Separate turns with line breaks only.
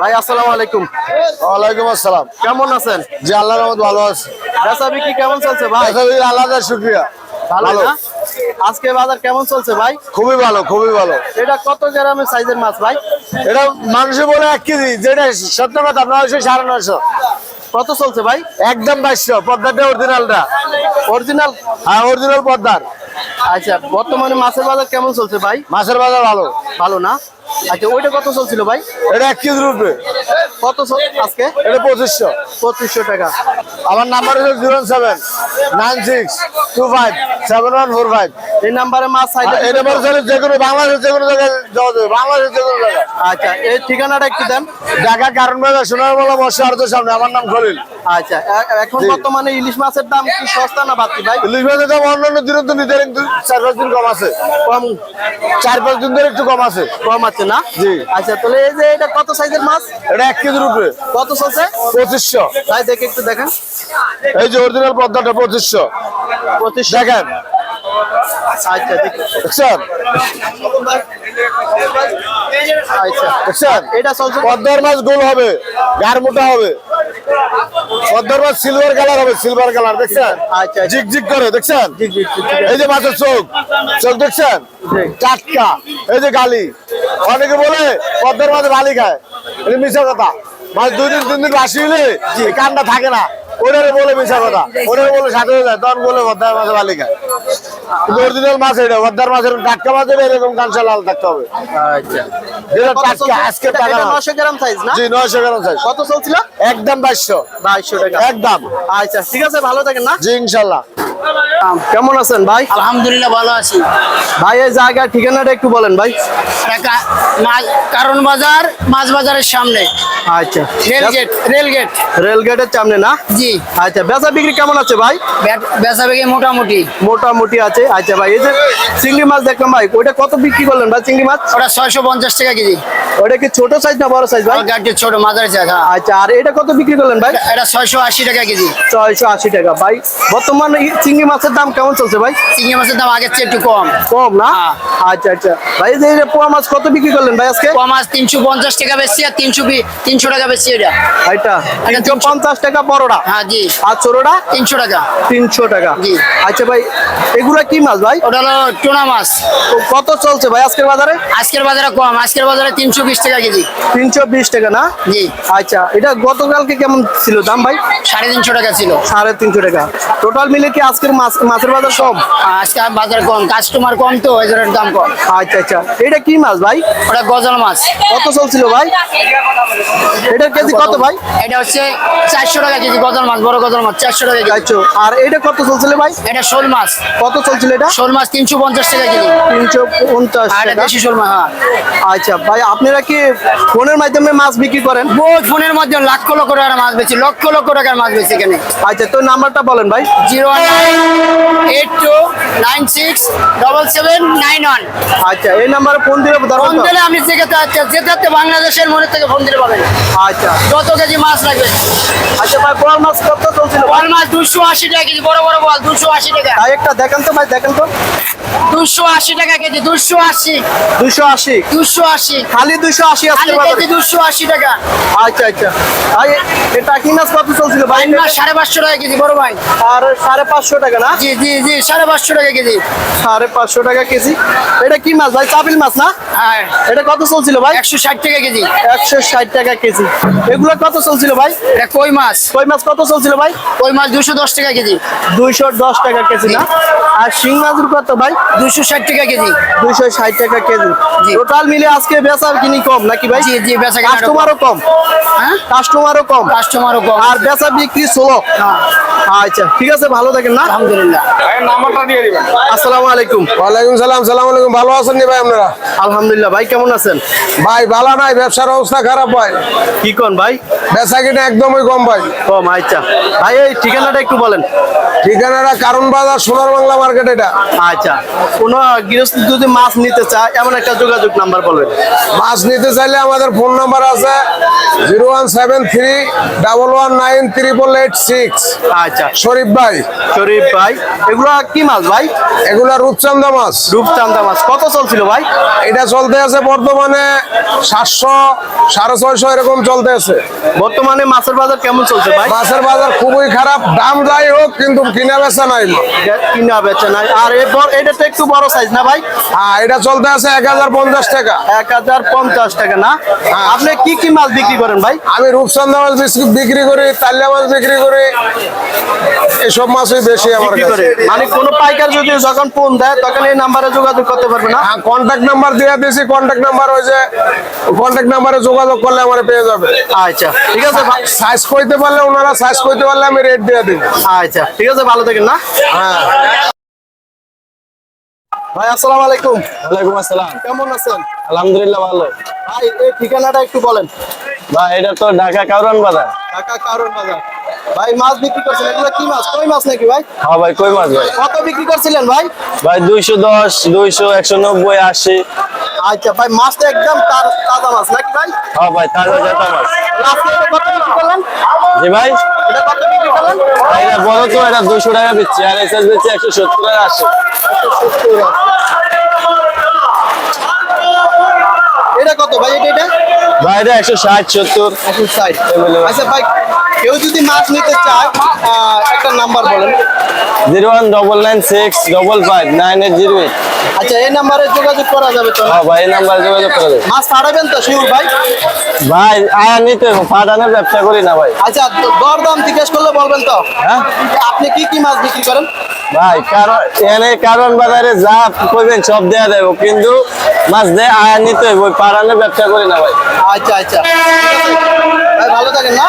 ভাই আসসালামু আলাইকুম।
ওয়ালাইকুম আসসালাম।
কেমন আছেন?
জি আল্লাহর রহমত ভালো আছে।
বেচা বিক্রি কেমন চলছে ভাই?
আল্লাহ শুক্রিয়া।
ভালো। আজকে বাজার কেমন চলছে ভাই?
খুবই ভালো খুবই ভালো।
এটা কত গ্রামের সাইজের মাছ ভাই?
এটা মানুষে বলে এক কেজি যেটা সত্য কথা নয়শো সাড়ে নয়শো।
কত চলছে ভাই?
একদম বাইশশো পদ্মারটা অরিজিনালটা।
অরিজিনাল?
হ্যাঁ অরিজিনাল পদ্মার।
আচ্ছা বর্তমানে মাছের বাজার কেমন চলছে ভাই?
মাছের বাজার ভালো।
ভালো না? আচ্ছা ওইটা কত চলছিল ভাই?
এটা এক কেজির উপরে
কত আজকে?
এটা পঁচিশশো।
পঁচিশশো টাকা।
আমার নাম্বার হচ্ছে zero seven nine six two five seven one four five
এই নাম্বারে মাছ সাইডে
এই নাম্বার হচ্ছে যে কোনো বাংলাদেশের যে কোনো জায়গায় যাওয়া যাবে বাংলাদেশের যে কোনো জায়গায়।
আচ্ছা এই ঠিকানাটা একটু দেন।
ঢাকা কারণ বাজার সোনার বলা বসে আর সামনে আমার নাম খলিল।
আচ্ছা এখন বর্তমানে ইলিশ মাছের দাম কি সস্তা না বাড়তি ভাই?
ইলিশ মাছের দাম অন্যান্য দিনের তো কিন্তু চার পাঁচ দিন কম আছে।
কম।
চার পাঁচ দিন ধরে একটু কম আছে।
কম আছে না?
জি।
আচ্ছা তাহলে এই যে এটা কত সাইজের মাছ?
এটা এক কেজির উপরে।
কত চলছে
পঁচিশশো।
তাই দেখে একটু দেখেন।
এই যে অরিজিনাল পদ্মাটা পঁচিশশো।
পঁচিশ
দেখেন।
আচ্ছা
দেখছেন
আচ্ছা
দেখছেন
এটা চলছে।
পদ্মার মাছ গোল হবে গার মোটা হবে। পদ্মার মাছ সিলভার কালার হবে সিলভার কালার দেখছেন?
আচ্ছা, আচ্ছা।
জিগ করে দেখছেন। এই যে মাছের চোখ চোখ দেখছেন। টাটকা এই যে গালি। অনেকে বলে পদ্মার মাঝে বালি খায়। এটা মিশা কথা। মাছ দুই দিন তিন দিন বাসি হলে কান্না থাকে না। ওটারে বলে মিশা কথা। ওটারে বলে সাথে যায় তখন বলে মাছের কিন্তু অরিজিনাল মাছ এটা পদ্মার মাছের টাটকা মাছ এরকম কাঁচা লাল থাকতে হবে।
আচ্ছা।
যেটা টাটকা আজকে টাকা
এটা
না।
900 গ্রাম সাইজ না?
জি নয়শো গ্রাম সাইজ
কত চলছিল?
একদম বাইশশো।
বাইশশো টাকা।
একদম।
আচ্ছা ঠিক আছে ভালো থাকেন না?
জি ইনশাল্লাহ।
কেমন আছেন ভাই?
আলহামদুলিল্লাহ ভালো আছি।
ভাই এই জায়গার ঠিকানাটা একটু বলেন ভাই।
কারণ বাজার মাছ বাজারের সামনে।
আচ্ছা।
Rail gate rail gate.
রেলগেটের সামনে না?
জি।
আচ্ছা বেচা বিক্রি কেমন আছে ভাই?
বেচা মোটামুটি।
মোটামুটি আছে। আচ্ছা ভাই এই যে চিংড়ি মাছ দেখলাম ভাই ওইটা কত বিক্রি করলেন ভাই চিংড়ি মাছ?
ওটা ছয়শো পঞ্চাশ টাকা কেজি।
ওটা কি ছোট সাইজ না বড় সাইজ ভাই?
ছোট মাদার জায়গা
আচ্ছা আর এটা কত বিক্রি করলেন ভাই?
এটা ছয়শো আশি টাকা কেজি।
ছয়শো আশি টাকা। ভাই বর্তমানে চিংড়ি মাছের দাম কেমন চলছে ভাই?
চিংড়ি মাছের দাম আগের চেয়ে একটু কম।
কম না?
হ্যাঁ।
আচ্ছা আচ্ছা। ভাই এই যে পোয়া মাছ কত বিক্রি করলেন ভাই আজকে?
কম মাছ তিনশো পঞ্চাশ টাকা বেশি আর তিনশো তিনশো টাকা বেশি এটা।
এটা তিনশো পঞ্চাশ টাকা বড়টা
হ্যাঁ জি।
আর ছোটটা?
তিনশো টাকা।
তিনশো টাকা।
জি।
আচ্ছা ভাই এগুলা কি মাছ ভাই?
ওটা হলো টুনা মাছ।
কত চলছে ভাই আজকের বাজারে?
আজকের বাজারে কম। আজকের বাজারে তিনশো বিশ টাকা কেজি।
তিনশো বিশ টাকা না?
জি।
আচ্ছা এটা গতকালকে কেমন ছিল দাম ভাই?
সাড়ে তিনশো টাকা ছিল।
সাড়ে তিনশো টাকা। টোটাল মিলে কি আজকের মাছ মাছের বাজার কম
আজকে বাজার কম কাস্টমার কম তো ওই জন্য দাম কম।
আচ্ছা আচ্ছা। এটা কি মাছ ভাই?
ওটা গজাল মাছ।
কত চলছিল ভাই? এটার কেজি কত ভাই?
এটা হচ্ছে চারশো টাকা কেজি গজাল মাছ বড় গজাল মাছ চারশো টাকা
চারশো আর এটা কত চলছিল ভাই?
এটা শোল মাছ।
কত চলছিল এটা?
শোল মাছ তিনশো পঞ্চাশ টাকা কেজি।
তিনশো পঞ্চাশ
দেশি শোল মাছ হ্যাঁ।
আচ্ছা ভাই আপনারা কি ফোনের মাধ্যমে মাছ বিক্রি করেন?
বহুত ফোনের মধ্যে লক্ষ লক্ষ টাকার মাছ বেশি লক্ষ লক্ষ টাকার মাছ বেশি এখানে।
আচ্ছা তো নাম্বারটা বলেন ভাই।
Zero nine eight two nine six double seven nine one
আচ্ছা এই নাম্বারে ফোন দিলে
ফোন? দিলে আপনি থেকে যেতে যেতে বাংলাদেশের মনে থেকে ফোন দিলে পাবেন।
আচ্ছা।
যত কেজি মাছ লাগবে।
আচ্ছা ভাই বড় মাছ কত চলছিল?
মাছ দুশো আশি টাকা কেজি বড় বড় বল দুশো আশি টাকা।
একটা দেখেন তো ভাই দেখেন তো।
দুশো আশি টাকা কেজি দুশো আশি।
দুশো আশি?
দুশো আশি।
খালি দুশো আশি আসতে
কেজি দুশো আশি টাকা।
আচ্ছা আচ্ছা। ভাই এটা কি মাছ কত চলছিল ভাই?
মাছ সাড়ে পাঁচশো টাকা কেজি বড় ভাই।
আর সাড়ে পাঁচশো টাকা না?
জি জি জি সাড়ে পাঁচশো টাকা কেজি।
সাড়ে পাঁচশো টাকা কেজি। এটা কি মাছ ভাই? চাপিল মাছ না?
আর
এটা কত চলছিল ভাই?
একশো ষাট টাকা কেজি।
একশো ষাট টাকা কেজি। এগুলো কত চলছিল ভাই?
এটা কই মাছ?
কই মাছ কত চলছিল ভাই?
কই মাছ? দুশো দশ টাকা কেজি।
দুইশো দশ টাকা কেজি না? আর শিং মাছুর কত ভাই?
দুশো ষাট টাকা কেজি।
দুইশো ষাট টাকা কেজি। টোটাল মিলে আজকে বেচার কিনি কম নাকি ভাই?
জি জি বেচা
কাস্টমারও কম।
হ্যাঁ?
কাস্টমারও কম।
কাস্টমারও কম।
আর বেচা বিক্রি ষোলো
হ্যাঁ,
আচ্ছা ঠিক আছে ভালো থাকেন না?
আলহামদুলিল্লাহ।
আসসালামু আলাইকুম।
ওয়ালাইকুম সালাম সালাম আলাইকুম। ভালো আছেন ভাই আপনারা?
আলহামদুলিল্লাহ ভাই কেমন আছেন?
ভাই ভালো নাই ব্যবসার অবস্থা খারাপ ভাই।
কি কোন ভাই?
বেচা কিনা একদমই কম ভাই।
কম আচ্ছা। ভাই এই ঠিকানাটা একটু বলেন।
ঠিকানাটা কারণ বাজার সোনার বাংলা মার্কেট এটা।
আচ্ছা। কোনো গৃহস্থ যদি মাছ নিতে চায় এমন একটা যোগাযোগ নাম্বার বলবেন।
মাছ নিতে চাইলে আমাদের ফোন নাম্বার আছে zero one seven three double one nine triple eight six.
আচ্ছা।
শরীফ ভাই।
শরীফ ভাই এগুলো কি মাছ ভাই?
এগুলা রূপচান্দা মাছ।
রূপচান্দা মাছ। কত চলছিল ভাই?
এটা চলতে আছে বর্তমানে সাতশো সাড়ে ছয়শো এরকম চলতে আছে।
বর্তমানে মাছের বাজার কেমন চলছে ভাই?
মাছের বাজার খুবই খারাপ দাম যাই হোক কিন্তু কিনা বেচা নাই।
কিনা বেচা নাই। আর এরপর এটা তো একটু বড় সাইজ না ভাই?
হ্যাঁ এটা চলতে আছে এক হাজার পঞ্চাশ টাকা।
এক হাজার পঞ্চাশ টাকা না? আপনি কি কি মাছ বিক্রি করেন ভাই?
আমি রূপচন্দা মাছ বিক্রি করি তালিয়া মাছ বিক্রি করি। এসব মাছই বেশি আমার কাছে।
মানে কোনো পাইকার যদি যখন ফোন দেয় তখন এই নাম্বারে যোগাযোগ করতে পারবে না?
কন্ট্যাক্ট নাম্বার দিয়ে দিয়েছি কন্ট্যাক্ট নাম্বার ওই যে কন্ট্যাক্ট নাম্বারে যোগাযোগ করলে আমার পেয়ে যাবে।
আচ্ছা ঠিক আছে ভাই।
সাইজ কইতে পারলে ওনারা সাইজ কইতে পারলে আমি রেট দিয়ে দিব।
আচ্ছা ঠিক আছে ভালো থাকেন না।
হ্যাঁ।
ভাই আসসালামু আলাইকুম।
ওয়ালাইকুম আসসালাম।
কেমন আছেন?
আলহামদুলিল্লাহ ভালো।
ভাই এই ঠিকানাটা একটু বলেন।
ভাই এটা তো ঢাকা কারণ বাজার।
ঢাকা কারণ বাজার। ভাই মাছ বিক্রি করছেন এগুলো কি মাছ? কই মাছ নাকি ভাই?
হ্যাঁ ভাই কই মাছ ভাই?
কত বিক্রি করছিলেন ভাই?
ভাই 210 200 190 80
আচ্ছা ভাই মাছটা একদম তাজা মাছ নাকি ভাই?
হ্যাঁ ভাই তাজা তাজা মাছ।
লাস্টে কত বিক্রি করলেন?
জি ভাই।
এটা কত বিক্রি করলেন?
এটা বড় তো এটা 200 টাকা বেচছি আর এসএস বেচছি 170 আর
80 170 ভাই এটা
একশো ষাট সত্তর।
একশো ষাট। আচ্ছা ভাই কেউ যদি মাছ নিতে চায় একটা নাম্বার বলেন।
Zero one double nine six double five nine eight zero eight.
আচ্ছা এই নাম্বারে যোগাযোগ করা যাবে তো?
হ্যাঁ ভাই এই নাম্বার যোগাযোগ করে দেবে
মাছ ছাড়াবেন তো শিউর ভাই?
ভাই আয়া নিতে পাঠানোর ব্যবসা করি না ভাই।
আচ্ছা দর দাম জিজ্ঞেস করলে বলবেন তো?
হ্যাঁ?
আপনি কি কি মাছ বিক্রি করেন?
ভাই, কারণ এনে কারণ বাজারে যা কইবেন সব দেয়া দেবো কিন্তু মাছ দেয় আয়া নিতে হবে ওই পাড়ানোর ব্যবসা করি না ভাই।
আচ্ছা আচ্ছা। ভাই, ভালো থাকেন, না?